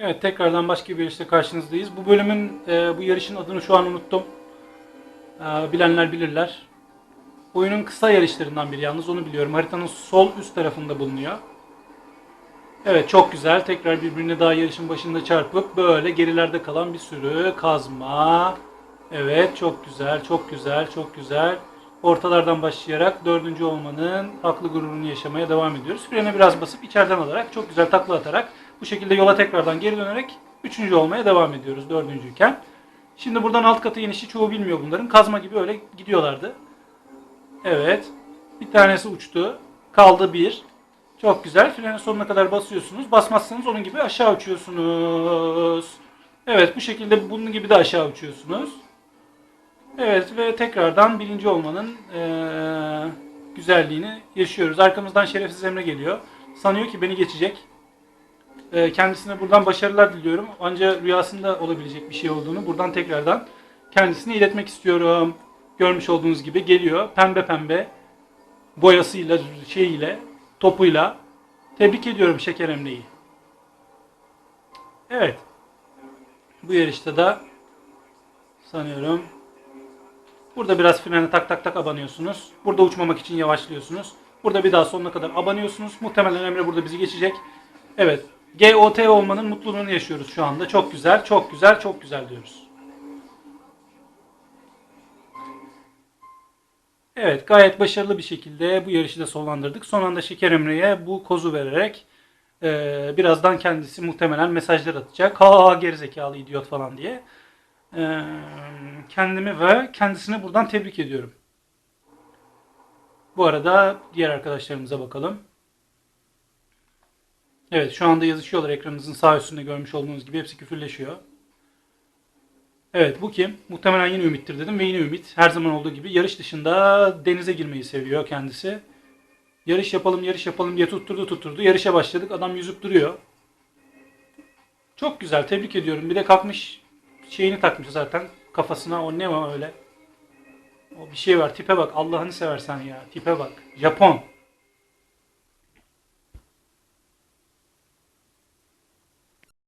Evet tekrardan başka bir yarışta karşınızdayız. Bu bölümün, e, bu yarışın adını şu an unuttum. E, bilenler bilirler. Oyunun kısa yarışlarından biri yalnız onu biliyorum. Haritanın sol üst tarafında bulunuyor. Evet çok güzel. Tekrar birbirine daha yarışın başında çarpıp böyle gerilerde kalan bir sürü kazma. Evet çok güzel, çok güzel, çok güzel. Ortalardan başlayarak dördüncü olmanın haklı gururunu yaşamaya devam ediyoruz. Frene biraz basıp içeriden alarak çok güzel takla atarak bu şekilde yola tekrardan geri dönerek üçüncü olmaya devam ediyoruz dördüncüyken. Şimdi buradan alt kata inişi çoğu bilmiyor bunların. Kazma gibi öyle gidiyorlardı. Evet. Bir tanesi uçtu. Kaldı bir. Çok güzel. Freni sonuna kadar basıyorsunuz. Basmazsanız onun gibi aşağı uçuyorsunuz. Evet bu şekilde bunun gibi de aşağı uçuyorsunuz. Evet ve tekrardan birinci olmanın eee, güzelliğini yaşıyoruz. Arkamızdan Şerefsiz Emre geliyor. Sanıyor ki beni geçecek. Eee, kendisine buradan başarılar diliyorum. Ancak rüyasında olabilecek bir şey olduğunu buradan tekrardan kendisine iletmek istiyorum. Görmüş olduğunuz gibi geliyor. Pembe pembe boyasıyla, şeyiyle, topuyla. Tebrik ediyorum Şeker Emre'yi. Evet. Bu yarışta da sanıyorum Burada biraz frene tak tak tak abanıyorsunuz. Burada uçmamak için yavaşlıyorsunuz. Burada bir daha sonuna kadar abanıyorsunuz. Muhtemelen Emre burada bizi geçecek. Evet. GOT olmanın mutluluğunu yaşıyoruz şu anda. Çok güzel, çok güzel, çok güzel diyoruz. Evet, gayet başarılı bir şekilde bu yarışı da sonlandırdık. Son anda Şeker Emre'ye bu kozu vererek e, birazdan kendisi muhtemelen mesajlar atacak. Ha gerizekalı idiot falan diye. E, kendimi ve kendisini buradan tebrik ediyorum. Bu arada diğer arkadaşlarımıza bakalım. Evet şu anda yazışıyorlar ekranınızın sağ üstünde görmüş olduğunuz gibi hepsi küfürleşiyor. Evet bu kim? Muhtemelen yine Ümit'tir dedim ve yine Ümit. Her zaman olduğu gibi yarış dışında denize girmeyi seviyor kendisi. Yarış yapalım yarış yapalım diye tutturdu tutturdu. Yarışa başladık adam yüzüp duruyor. Çok güzel tebrik ediyorum. Bir de kalkmış şeyini takmış zaten kafasına o ne var öyle. O bir şey var tipe bak Allah'ını seversen ya tipe bak. Japon.